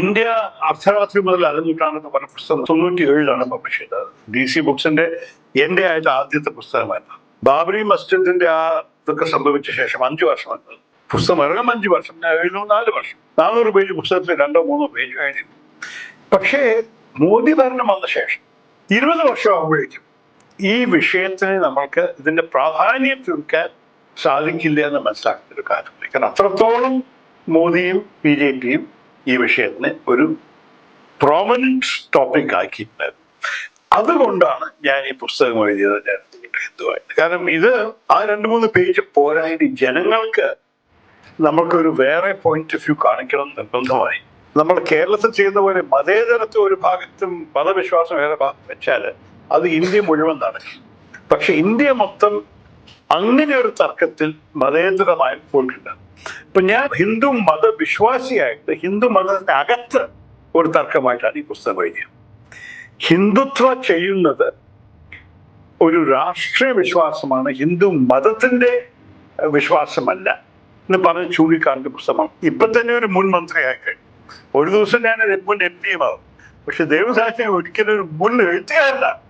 India അർദ്ധരാത്രി മുതൽ അലഞ്ഞിട്ടാണെന്ന് പറഞ്ഞ പുസ്തകം തൊണ്ണൂറ്റി ഏഴിലാണ് പബ്ലിഷ് ചെയ്തത്. ഡി സി ബുക്സിന്റെ എന്റെ ആയിട്ട് ആദ്യത്തെ പുസ്തകമായിരുന്നു ബാബറി മസ്ജിദിന്റെ ആ ഇതൊക്കെ സംഭവിച്ച ശേഷം അഞ്ചു വർഷം പുസ്തകം ഇറങ്ങും അഞ്ചു വർഷം ഞാൻ എഴുതുന്നു നാല് വർഷം. നാനൂറ് പേജ് പുസ്തകത്തിൽ രണ്ടോ മൂന്നോ പേജ് എഴുതി. പക്ഷേ മോദി ഭരണം വന്ന ശേഷം ഇരുപത് വർഷം ആകുമ്പോഴേക്കും ഈ വിഷയത്തിന് നമ്മൾക്ക് ഇതിന്റെ പ്രാധാന്യം തീർക്കാൻ സാധിക്കില്ല എന്ന് മനസ്സിലാക്കുന്ന ഒരു കാര്യം കാരണം അത്രത്തോളം മോദിയും ബി ജെ പിയും ഈ വിഷയത്തിനെ ഒരു പ്രോമനന്റ് ടോപ്പിക് ആക്കിയിട്ടുണ്ടായിരുന്നു അതുകൊണ്ടാണ് ഞാൻ ഈ പുസ്തകം എഴുതിയത് ഞാൻ ഹിന്ദുവായിട്ട്. കാരണം ഇത് ആ രണ്ട് മൂന്ന് പേജ് പോരായിട്ട് ജനങ്ങൾക്ക് നമുക്കൊരു വേറെ പോയിന്റ് ഓഫ് വ്യൂ കാണിക്കണം നിർബന്ധമായി. നമ്മൾ കേരളത്തിൽ ചെയ്യുന്ന പോലെ മതേതരത്വം ഒരു ഭാഗത്തും മതവിശ്വാസം വേറെ ഭാഗം വെച്ചാൽ അത് ഇന്ത്യ മുഴുവൻ നടക്കും. പക്ഷെ ഇന്ത്യ മൊത്തം അങ്ങനെ ഒരു തർക്കത്തിൽ മതേതരമായി പോയിട്ടുണ്ട്. ഇപ്പൊ ഞാൻ ഹിന്ദു മതവിശ്വാസിയായിട്ട് ഹിന്ദു മതത്തിന്റെ അകത്ത് ഒരു തർക്കമായിട്ടാണ് ഈ പുസ്തകം എഴുതിയത്. ഹിന്ദുത്വ ചെയ്യുന്നത് ഒരു രാഷ്ട്രീയ വിശ്വാസമാണ് ഹിന്ദു മതത്തിന്റെ വിശ്വാസമല്ല എന്ന് പറഞ്ഞ് ചൂണ്ടിക്കാണിച്ച പുസ്തകമാണ്. ഇപ്പൊ തന്നെ ഒരു മുൻ മന്ത്രിയായി കഴിഞ്ഞു. ഒരു ദിവസം ഞാൻ മുൻ എം പിയുമാവും. പക്ഷെ ദൈവസാക്ഷ്യം ഒരിക്കലും ഒരു മുൻ എഴുത്തുകാരനാണ്